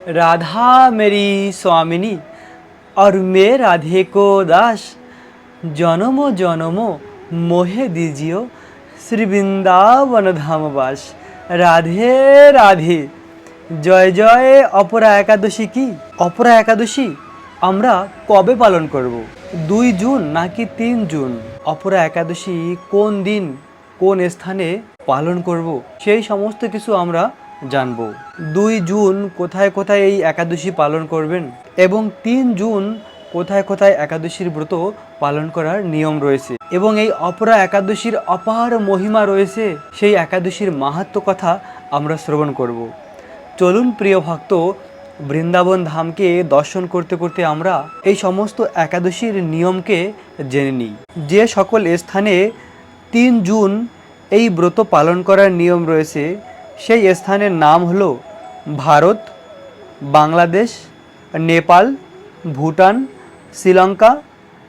राधा मेरी स्वामिनी और मैं राधे को दास জনম জনম মোহে দিজিও শ্রী বৃন্দাবন ধামবাস রাধে রাধে জয় জয় অপরা একাদশী কি অপরা একাদশী আমরা কবে পালন করব দুই জুন নাকি তিন জুন অপরা একাদশী কোন দিন কোন স্থানে পালন করব সেই সমস্ত কিছু আমরা জানব। দুই জুন কোথায় কোথায় এই একাদশী পালন করবেন? এবং তিন জুন কোথায় কোথায় একাদশীর ব্রত পালন করার নিয়ম রয়েছে? এবং এই অপরা একাদশীর অপার মহিমা রয়েছে, সেই একাদশীর মাহাত্ম কথা আমরা শ্রবণ করব। চলুন প্রিয় ভক্ত, বৃন্দাবন ধামকে দর্শন করতে করতে আমরা এই সমস্ত একাদশীর নিয়মকে জেনে নিই। যে সকল স্থানে তিন জুন এই ব্রত পালন করার নিয়ম রয়েছে সেই স্থানের নাম হলো ভারত, বাংলাদেশ, নেপাল, ভুটান, শ্রীলঙ্কা,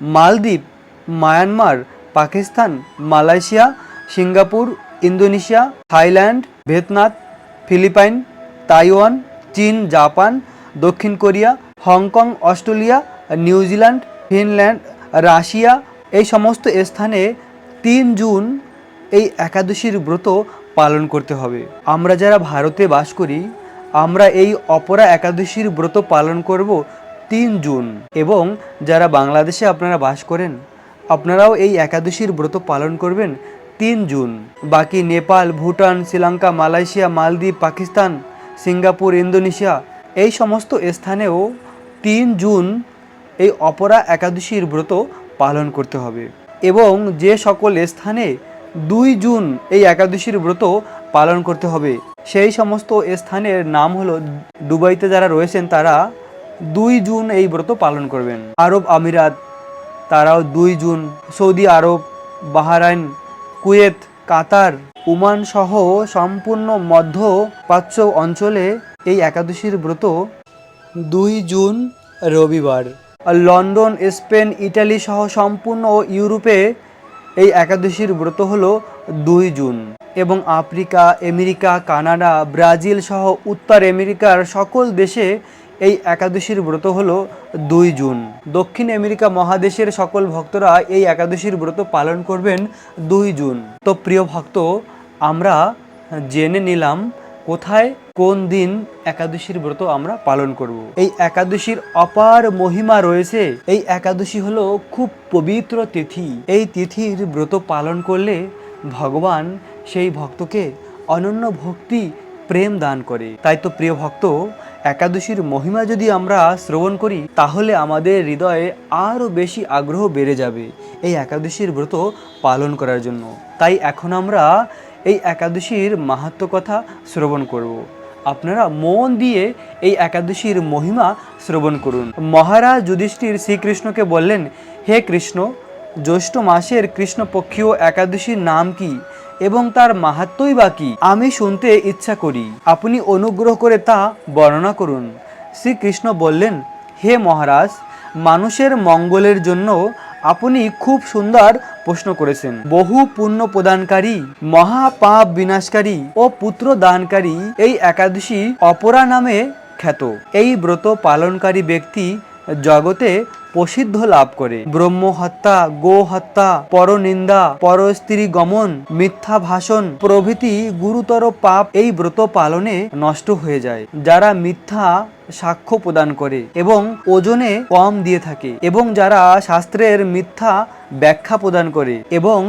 মালদ্বীপ, Myanmar, Pakistan, Malaysia, Singapore, Indonesia, Thailand, Vietnam, Philippine, Taiwan, চীন, জাপান, দক্ষিণ Korea, Hong Kong, Australia, New Zealand, Finland, Russia. এই সমস্ত স্থানে তিন জুন এই একাদশীর ব্রত পালন করতে হবে। আমরা যারা ভারতে বাস করি, আমরা এই অপরা একাদশীর ব্রত পালন করব তিন জুন। এবং যারা বাংলাদেশে আপনারা বাস করেন, আপনারাও এই একাদশীর ব্রত পালন করবেন তিন জুন। বাকি নেপাল, ভুটান, শ্রীলঙ্কা, মালয়েশিয়া, মালদ্বীপ, পাকিস্তান, সিঙ্গাপুর, ইন্দোনেশিয়া, এই সমস্ত স্থানেও তিন জুন এই অপরা একাদশীর ব্রত পালন করতে হবে। এবং যে সকল স্থানে দুই জুন এই একাদশীর ব্রত পালন করতে হবে। সেই সমস্ত স্থানের নাম হলো দুবাইতে যারা রয়েছেন তারা দুই জুন এই ব্রত পালন করবেন। আরব আমিরাত, তারাও দুই জুন, সৌদি আরব, বাহারাইন, কুয়েত, কাতার, ওমান সহ সম্পূর্ণ মধ্য প্রাচ্য অঞ্চলে এই একাদশীর ব্রত দুই জুন রবিবার। লন্ডন, স্পেন, ইটালি সহ সম্পূর্ণ ইউরোপে এই একাদশীর ব্রত হল দুই জুন এবং আফ্রিকা, আমেরিকা, কানাডা, ব্রাজিল সহ উত্তর আমেরিকার সকল দেশে এই একাদশীর ব্রত হল দুই জুন। দক্ষিণ আমেরিকা মহাদেশের সকল ভক্তরা এই একাদশীর ব্রত পালন করবেন দুই জুন। তো প্রিয় ভক্ত, আমরা জেনে নিলাম কোথায়, কোন দিন একাদশীর ব্রত আমরা পালন করব। এই একাদশীর অপার মহিমা রয়েছে। এই একাদশী হলো খুব পবিত্র তিথি। এই তিথির ব্রত পালন করলে ভগবান সেই ভক্তকে অনন্য ভক্তি, প্রেম দান করে। তাই তো প্রিয় ভক্ত, একাদশীর মহিমা যদি আমরা শ্রবণ করি, তাহলে আমাদের হৃদয়ে আরও বেশি আগ্রহ বেড়ে যাবে এই একাদশীর ব্রত পালন করার জন্য। তাই এখন আমরা এই একাদশীর মাহাত্ম কথা শ্রবণ করব। আপনারা মন দিয়ে এই একাদশীর মহিমা শ্রবণ করুন। মহারাজ যুধিষ্ঠির শ্রীকৃষ্ণকে বললেন, হে কৃষ্ণ, জ্যৈষ্ঠ মাসের কৃষ্ণপক্ষীয় একাদশীর নাম কি এবং তার মাহাত্মই বা কি? আমি শুনতে ইচ্ছা করি। আপনি অনুগ্রহ করে তা বর্ণনা করুন। শ্রীকৃষ্ণ বললেন, হে মহারাজ, মানুষের মঙ্গলের জন্য আপনি খুব সুন্দর প্রশ্ন করেছেন। বহু পুণ্য প্রদানকারী মহাপাপ বিনাশকারী ও পুত্র দানকারী এই একাদশী অপরা নামে খ্যাত। এই ব্রত পালনকারী ব্যক্তি জগতে প্রসিদ্ধ লাভ করে। ব্রহ্ম হত্যা, গো হত্যা, পরনিন্দা পর স্ত্রী গমন, মিথ্যা ভাষণ, প্রভৃতি গুরুতর পাপ এই ব্রত পালনে নষ্ট হয়ে যায়, যারা মিথ্যা সাক্ষ্য প্রদান করে এবং ওজনে কম দিয়ে থাকে এবং যারা শাস্ত্রের মিথ্যা ব্যাখ্যা প্রদান করে এবং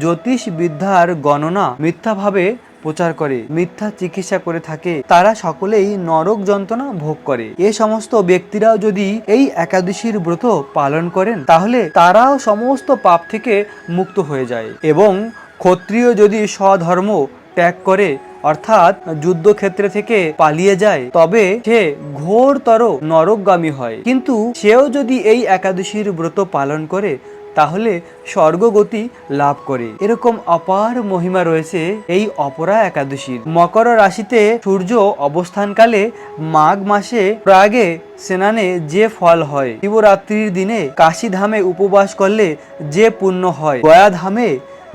জ্যোতিষ বিদ্যার গণনা মিথ্যাভাবে প্রচার করে, মিথ্যা চিকিৎসা করে থাকে। তারা সকলেই নরক যন্ত্রণা ভোগ করে। এ সমস্ত ব্যক্তিরাও যদি এই একাদশীর ব্রত পালন করেন, তাহলে তারাও সমস্ত পাপ থেকে মুক্ত হয়ে যায়। এবং ক্ষত্রিয় যদি স্বধর্ম ত্যাগ করে, অর্থাৎ যুদ্ধক্ষেত্রে থেকে পালিয়ে যায়, তবে সে ঘোরতর নরকগামী হয়। কিন্তু সেও যদি এই একাদশীর ব্রত পালন করে তাহলে স্বর্গগতি লাভ করে। এরকম অপার মহিমা রয়েছে এই অপরা একাদশীর। মকর রাশিতে সূর্য অবস্থানকালে মাঘ মাসে প্রাগে সেনানে যে ফল হয়, শিবরাত্রির দিনে কাশি ধামে উপবাস করলে যে পুণ্য হয়, গয়া ধামে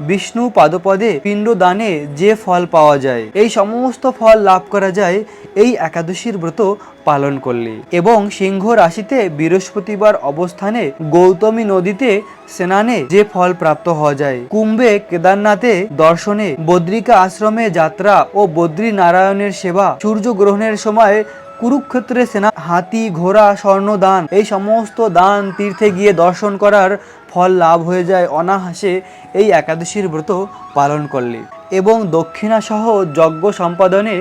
বিষ্ণু পাদপদে পিণ্ডদানে যে ফল পাওয়া যায়, এই সমস্ত ফল লাভ করা যায় এই একাদশীর ব্রত পালন করলে। এবং সিংহ রাশিতে বৃহস্পতিবার অবস্থানে গৌতমী নদীতে স্নানে যে ফল প্রাপ্ত হওয়া যায়, কুম্ভে কেদারনাথে দর্শনে বদ্রিকা আশ্রমে যাত্রা ও বদ্রী নারায়ণের সেবা সূর্য গ্রহণের সময় কুরুক্ষেত্রে সেনা হাতি, ঘোড়া স্বর্ণ দান এই সমস্ত দান তীর্থে গিয়ে দর্শন করার ফল লাভ হয়ে যায় অনাহাসে এই একাদশীর ব্রত পালন করলে। এবং দক্ষিণাসহ যজ্ঞ সম্পাদনে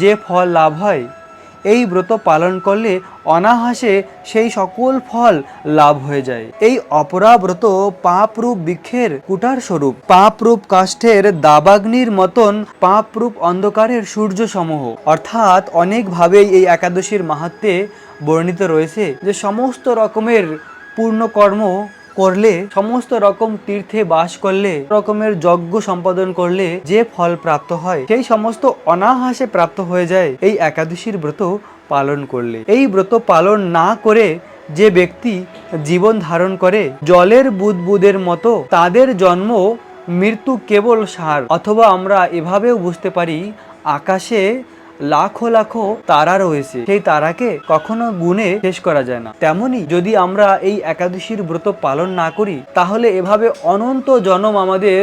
যে ফল লাভ হয়, এই ব্রত পালন করলে অনাহাসে সেই সকল ফল লাভ হয়ে যায়। এই অপরা ব্রত পাপরূপ বৃক্ষের কুটার স্বরূপ। পাপরূপ কাষ্ঠের দাবাগ্নির মতন পাপরূপ অন্ধকারের সূর্য সমূহ অর্থাৎ অনেকভাবেই এই একাদশীর মাহাত্মে বর্ণিত রয়েছে যে সমস্ত রকমের পূর্ণকর্ম করলে, সমস্ত রকম তীর্থে বাস করলে, রকমের যজ্ঞ সম্পাদন করলে যে ফল প্রাপ্ত হয়, সেই সমস্ত অনাহাসে প্রাপ্ত হয়ে যায়। এই একাদশীর ব্রত পালন করলে। এই ব্রত পালন না করে যে ব্যক্তি জীবন ধারণ করে, জলের বুদবুদের মতো তাদের জন্ম মৃত্যু কেবল সার। অথবা আমরা এভাবেও বুঝতে পারি, আকাশে লাখো লাখো তারা রয়েছে। সেই তারাকে কখনো গুণে শেষ করা যায় না। তেমনি যদি আমরা এই একাদশীর ব্রত পালন না করি, তাহলে এভাবে অনন্ত জন্ম আমাদের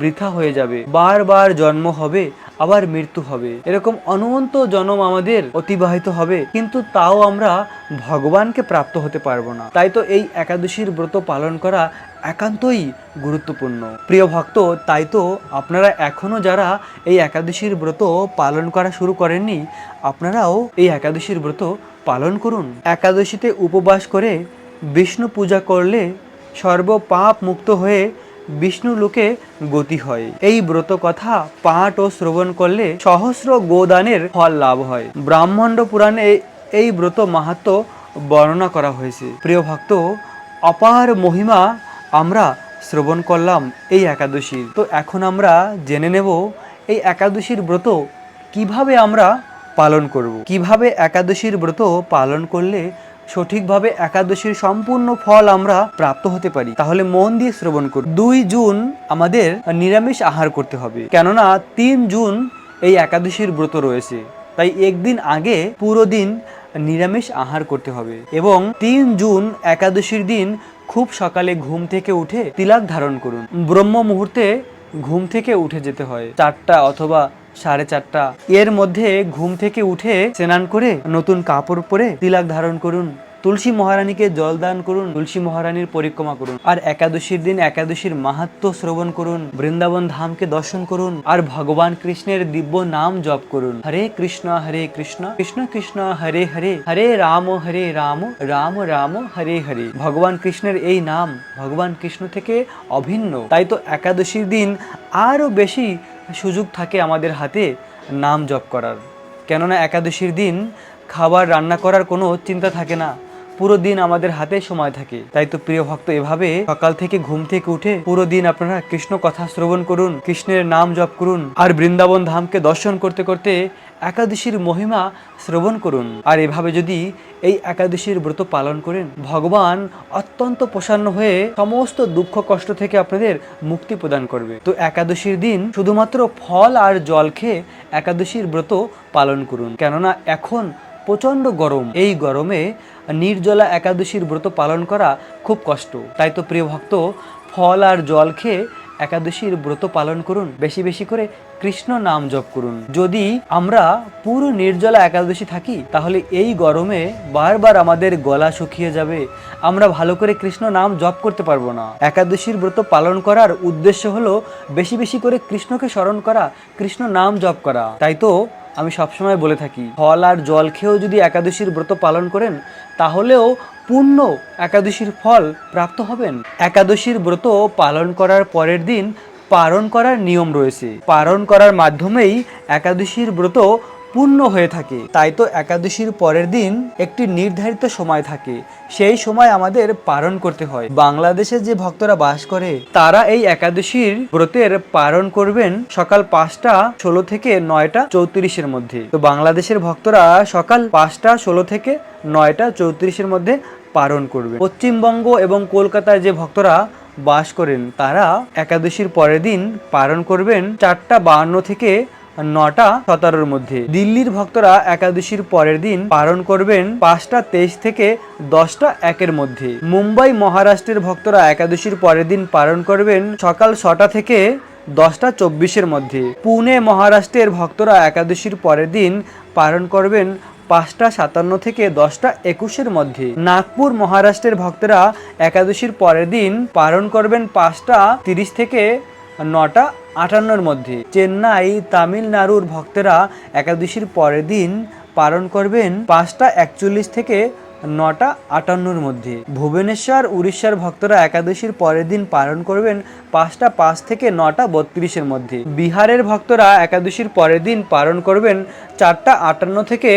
বৃথা হয়ে যাবে। বারবার জন্ম হবে, আবার মৃত্যু হবে। এরকম অনন্ত জন্ম আমাদের অতিবাহিত হবে, কিন্তু তাও আমরা ভগবানকে প্রাপ্ত হতে পারব না। তাই তো এই একাদশীর ব্রত পালন করা একান্তই গুরুত্বপূর্ণ। প্রিয় ভক্ত, তাই তো আপনারা এখনও যারা এই একাদশীর ব্রত পালন করা শুরু করেননি, আপনারাও এই একাদশীর ব্রত পালন করুন। একাদশীতে উপবাস করে বিষ্ণু পূজা করলে সর্ব পাপ মুক্ত হয়ে বিষ্ণু লোকে গতি হয়। এই ব্রত কথা পাঠ ও শ্রবণ করলে সহস্র গোদানের ফল লাভ হয়। ব্রাহ্মণ্ড পুরাণে এই ব্রত মাহাত্ম বর্ণনা করা হয়েছে। প্রিয় ভক্ত, অপার মহিমা আমরা শ্রবণ করলাম এই একাদশীর। তো এখন আমরা জেনে নেব এই একাদশীর ব্রত কীভাবে আমরা পালন করব। কীভাবে একাদশীর ব্রত পালন করলে সঠিকভাবে একাদশীর সম্পূর্ণ ফল আমরা প্রাপ্ত হতে পারি? তাহলে মন দিয়ে শ্রবণ করুন। দুই জুন আমাদের নিরামিষ আহার করতে হবে। কেননা তিন জুন এই একাদশীর ব্রত রয়েছে। তাই একদিন আগে পুরো দিন নিরামিষ আহার করতে হবে এবং তিন জুন একাদশীর দিন খুব সকালে ঘুম থেকে উঠে তিলাক ধারণ করুন। ব্রহ্ম মুহূর্তে ঘুম থেকে উঠে যেতে হয়। চারটা অথবা সাড়ে চারটা। এর মধ্যে ঘুম থেকে উঠে স্নান করে নতুন কাপড় পরে তিলাক ধারণ করুন। তুলসী মহারানীকে জল দান করুন, তুলসী মহারানীর পরিক্রমা করুন। আর একাদশীর দিন একাদশীর মাহাত্ম শ্রবণ করুন, বৃন্দাবন ধামকে দর্শন করুন, আর ভগবান কৃষ্ণের দিব্য নাম জপ করুন। হরে কৃষ্ণ হরে কৃষ্ণ কৃষ্ণ কৃষ্ণ, হরে হরে হরে রাম হরে রাম রাম রাম, হরে হরে। ভগবান কৃষ্ণের এই নাম ভগবান কৃষ্ণ থেকে অভিন্ন। তাই তো একাদশীর দিন আরও বেশি সুযোগ থাকে আমাদের হাতে নাম জপ করার। কেননা একাদশীর দিন খাবার রান্না করার কোনো চিন্তা থাকে না। পুরো দিন আমাদের হাতে সময় থাকে। তাই তো প্রিয় ভক্ত, এভাবে সকাল থেকে ঘুম থেকে উঠে পুরো দিন আপনারা কৃষ্ণ কথা শ্রবণ করুন, কৃষ্ণের নাম জপ করুন, আর বৃন্দাবন ধামকে দর্শন করতে করতে একাদশীর মহিমা শ্রবণ করুন। আর এভাবে যদি এই একাদশীর ব্রত পালন করেন, ভগবান অত্যন্ত প্রসন্ন হয়ে সমস্ত দুঃখ কষ্ট থেকে আপনাদের মুক্তি প্রদান করবে। তো একাদশীর দিন শুধুমাত্র ফল আর জল খেয়ে একাদশীর ব্রত পালন করুন। কেননা এখন প্রচণ্ড গরম। এই গরমে নির্জলা একাদশীর ব্রত পালন করা খুব কষ্ট। তাই তো প্রিয় ভক্ত, ফল আর জল খেয়ে একাদশীর ব্রত পালন করুন। বেশি বেশি করে কৃষ্ণ নাম জপ করুন। যদি আমরা পুরো নির্জলা একাদশী থাকি, তাহলে এই গরমে বারবার আমাদের গলা শুকিয়ে যাবে। আমরা ভালো করে কৃষ্ণ নাম জপ করতে পারব না। একাদশীর ব্রত পালন করার উদ্দেশ্য হলো বেশি বেশি করে কৃষ্ণকে স্মরণ করা, কৃষ্ণ নাম জপ করা। তাই তো আমি সবসময় বলে থাকি, ফল আর জল খেয়েও যদি একাদশীর ব্রত পালন করেন, তাহলেও পূর্ণ একাদশীর ফল প্রাপ্ত হবেন। একাদশীর ব্রত পালন করার পরের দিন পালন করার নিয়ম রয়েছে। পালন করার মাধ্যমেই একাদশীর ব্রত পূর্ণ হয়ে থাকে। তাই তো একাদশীর পরের দিন একটি নির্ধারিত সময় থাকে। সেই সময় আমাদের পালন করতে হয়। বাংলাদেশে যে ভক্তরা বাস করে, তারা এই একাদশীর ব্রতের পালন করবেন সকাল পাঁচটা ষোলো থেকে নয়টা চৌত্রিশের মধ্যে। তো বাংলাদেশের ভক্তরা সকাল পাঁচটা ষোলো থেকে নয়টা চৌত্রিশের মধ্যে পালন করবে পশ্চিমবঙ্গ এবং কলকাতার যে ভক্তরা বাস করেন, তারা একাদশীর পরের দিন পালন করবেন চারটা বাহান্ন থেকে নটা সতেরোর মধ্যে। দিল্লির ভক্তরা একাদশীর পরের দিন পালন করবেন পাঁচটা তেইশ থেকে দশটা একের মধ্যে। মুম্বাই মহারাষ্ট্রের ভক্তরা একাদশীর পরের দিন পালন করবেন সকাল ছটা থেকে দশটা চব্বিশের মধ্যে। পুনে মহারাষ্ট্রের ভক্তরা একাদশীর পরের দিন পালন করবেন পাঁচটা সাতান্ন থেকে দশটা একুশের মধ্যে। নাগপুর মহারাষ্ট্রের ভক্তরা একাদশীর পরের দিন পালন করবেন পাঁচটা তিরিশ থেকে নটা আটান্নর মধ্যে। চেন্নাই, তামিলনাড়ুর ভক্তরা একাদশীর পরের দিন পালন করবেন পাঁচটা একচল্লিশ থেকে নটা আটান্নর মধ্যে। ভুবনেশ্বর, উড়িষ্যার ভক্তরা একাদশীর পরের দিন পালন করবেন পাঁচটা পাঁচ থেকে নটা বত্রিশের মধ্যে। বিহারের ভক্তরা একাদশীর পরের দিন পালন করবেন চারটা আটান্ন থেকে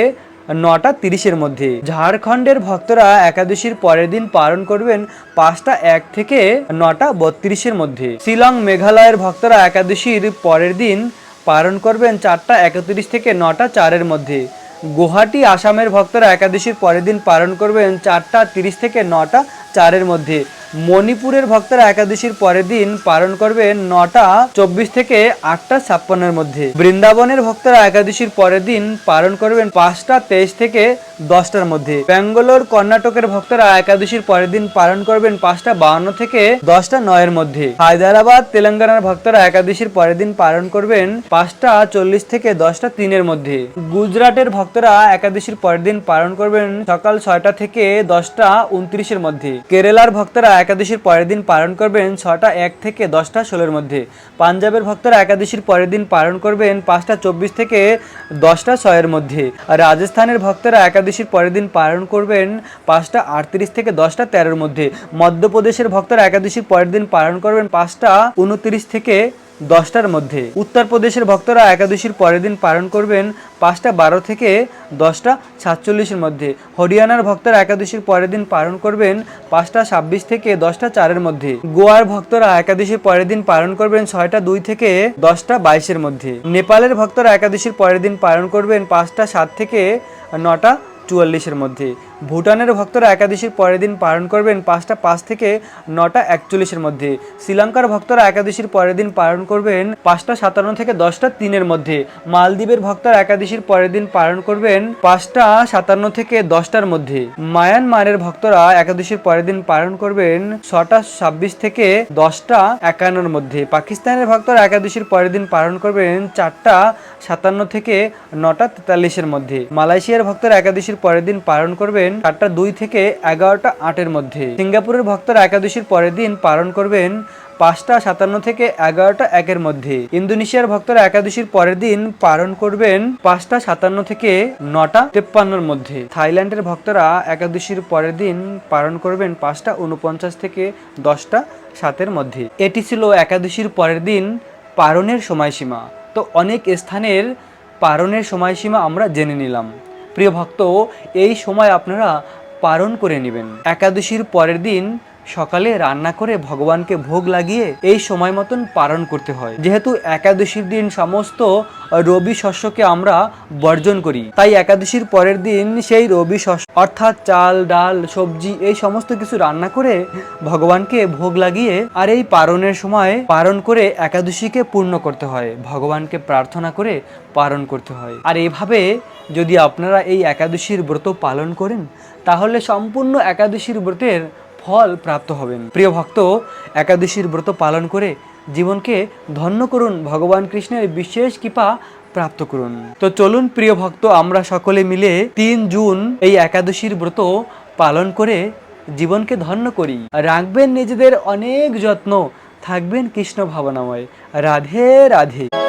নটা তিরিশের মধ্যে। ঝাড়খণ্ডের ভক্তরা একাদশীর পরের দিন পালন করবেন পাঁচটা এক থেকে নটা বত্রিশের মধ্যে। শিলং মেঘালয়ের ভক্তরা একাদশীর পরের দিন পালন করবেন চারটা একত্রিশ থেকে নটা চারের মধ্যে। গুয়াহাটি, আসামের ভক্তরা একাদশীর পরের দিন পালন করবেন চারটা তিরিশ থেকে নটা চারের মধ্যে। মণিপুরের ভক্তরা একাদশীর পরের দিন পালন করবেন নটা চব্বিশ থেকে আটটা ছাপ্পান্নের মধ্যে। বৃন্দাবনের ভক্তরা একাদশীর পরের দিন পালন করবেন পাঁচটা তেইশ থেকে দশটার মধ্যে। ব্যাঙ্গালোর, কর্ণাটকের ভক্তরা একাদশীর পরের দিন পালন করবেন পাঁচটা থেকে দশটা নয়ের মধ্যে। হায়দ্রাবাদ, তেলেঙ্গানার ভক্তরা একাদশীর পরের দিন পালন করবেন পাঁচটা চল্লিশ থেকে দশটা তিনের মধ্যে। গুজরাটের ভক্তরা একাদশীর পরের দিন পালন করবেন সকাল ছয়টা থেকে দশটা উনত্রিশের মধ্যে। কেরালার ভক্তরা একাদশীর পরের দিন পালন করবেন ছটা এক থেকে দশটা ষোলোর মধ্যে। পাঞ্জাবের ভক্তরা একাদশীর পরের দিন পালন করবেন পাঁচটা চব্বিশ থেকে দশটা ছয়ের মধ্যে। আর রাজস্থানের ভক্তরা একাদশীর পরের দিন পালন করবেন পাঁচটা আটত্রিশ থেকে দশটা তেরোর মধ্যে। মধ্যপ্রদেশের ভক্তরা একাদশীর পরের দিন পালন করবেন পাঁচটা উনত্রিশ থেকে দশটার মধ্যে। উত্তরপ্রদেশের ভক্তরা একাদশীর পরের দিন পালন করবেন পাঁচটা বারো থেকে দশটা সাতচল্লিশের মধ্যে। হরিয়ানার ভক্তরা একাদশীর পরের দিন পালন করবেন পাঁচটা ছাব্বিশ থেকে দশটা চারের মধ্যে। গোয়ার ভক্তরা একাদশীর পরের দিন পালন করবেন ছয়টা দুই থেকে দশটা বাইশের মধ্যে। নেপালের ভক্তরা একাদশীর পরের দিন পালন করবেন পাঁচটা সাত থেকে নটা চুয়াল্লিশের মধ্যে। ভুটানের ভক্তরা একাদশীর পরের দিন পালন করবেন পাঁচটা পাঁচ থেকে নটা একচল্লিশের মধ্যে। শ্রীলঙ্কার ভক্তরা একাদশীর পরের দিন পালন করবেন পাঁচটা সাতান্ন থেকে দশটা তিনের মধ্যে। মালদ্বীপের ভক্তরা একাদশীর পরের দিন পালন করবেন পাঁচটা সাতান্ন থেকে দশটার মধ্যে। মায়ানমারের ভক্তরা একাদশীর পরের দিন পালন করবেন ছটা ছাব্বিশ থেকে দশটা একান্নর মধ্যে। পাকিস্তানের ভক্তরা একাদশীর পরের দিন পালন করবেন চারটা সাতান্ন থেকে নটা তেতাল্লিশের মধ্যে। মালয়েশিয়ার ভক্তরা একাদশীর পরের দিন পালন করবেন চারটা দুই থেকে এগারোটা আটের মধ্যে। সিঙ্গাপুরের ভক্তরা একাদশীর পরের দিন পালন করবেন পাঁচটা সাতান্ন থেকে এগারোটা একের মধ্যে। ইন্দোনেশিয়ার ভক্তরা একাদশীর পরের দিন পালন করবেন পাঁচটা সাতান্ন থেকে নটা তেপ্পান্নর মধ্যে। থাইল্যান্ডের ভক্তরা একাদশীর পরের দিন পালন করবেন পাঁচটা উনপঞ্চাশ থেকে দশটা সাতের মধ্যে। এটি ছিল একাদশীর পরের দিন পালনের সময়সীমা। তো অনেক স্থানের পালনের সময়সীমা আমরা জেনে নিলাম। প্রিয় ভক্ত এই সময় আপনারা পালন করে নেবেন। একাদশীর পরের দিন সকালে রান্না করে ভগবানকে ভোগ লাগিয়ে এই সময় মতন পালন করতে হয়। যেহেতু একাদশীর দিন সমস্ত রবি শস্যকে আমরা বর্জন করি, তাই একাদশীর পরের দিন সেই রবি শস্য অর্থাৎ চাল, ডাল, সবজি এই সমস্ত কিছু রান্না করে ভগবানকে ভোগ লাগিয়ে আর এই পারণের সময় পারণ করে একাদশীকে পূর্ণ করতে হয়। ভগবানকে প্রার্থনা করে পালন করতে হয়। আর এভাবে যদি আপনারা এই একাদশীর ব্রত পালন করেন, তাহলে সম্পূর্ণ একাদশীর ব্রতের ফল প্রাপ্ত হবেন। প্রিয় ভক্ত, একাদশীর ব্রত পালন করে জীবনকে ধন্য করুন, ভগবান কৃষ্ণের বিশেষ কৃপা প্রাপ্ত করুন। তো চলুন, প্রিয় ভক্ত, আমরা সকলে মিলে তিন জুন এই একাদশীর ব্রত পালন করে জীবনকে ধন্য করি। রাখবেন নিজেদের অনেক যত্ন, থাকবেন কৃষ্ণ ভাবনাময়। রাধে রাধে।